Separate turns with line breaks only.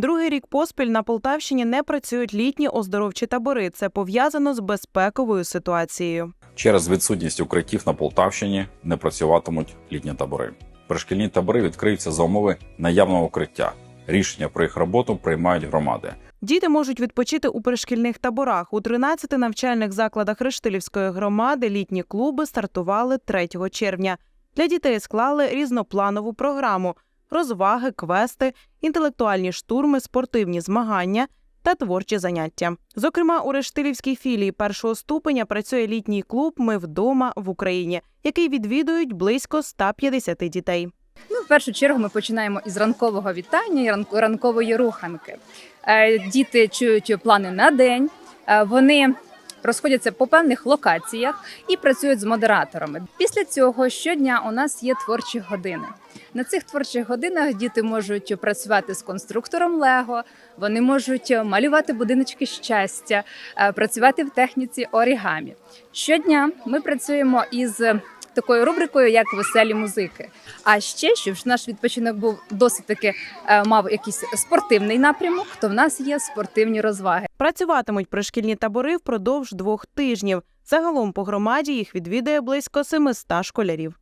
Другий рік поспіль на Полтавщині не працюють літні оздоровчі табори. Це пов'язано з безпековою ситуацією.
Через відсутність укриттів на Полтавщині не працюватимуть літні табори. Пришкільні табори відкриються за умови наявного укриття. Рішення про їх роботу приймають громади.
Діти можуть відпочити у пришкільних таборах. У 13 навчальних закладах Рештилівської громади літні клуби стартували 3 червня. Для дітей склали різнопланову програму: розваги, квести, інтелектуальні штурми, спортивні змагання та творчі заняття. Зокрема, у Рештилівській філії першого ступеня працює літній клуб Ми вдома в Україні, який відвідують близько 150 дітей.
Ну, в першу чергу ми починаємо із ранкового вітання і ранк- ранкової руханки. Е, Діти чують плани на день. е, Вони розходяться по певних локаціях і працюють з модераторами. Після цього щодня у нас є творчі години. На цих творчих годинах діти можуть працювати з конструктором Лего, вони можуть малювати будиночки щастя, е, працювати в техніці орігамі. Щодня ми працюємо із такою рубрикою, як веселі музики. А ще, щоб наш відпочинок був досить таки е, мав якийсь спортивний напрямок, то в нас є спортивні розваги.
Працюватимуть пришкільні табори впродовж двох тижнів. Загалом по громаді їх відвідує близько 700 школярів.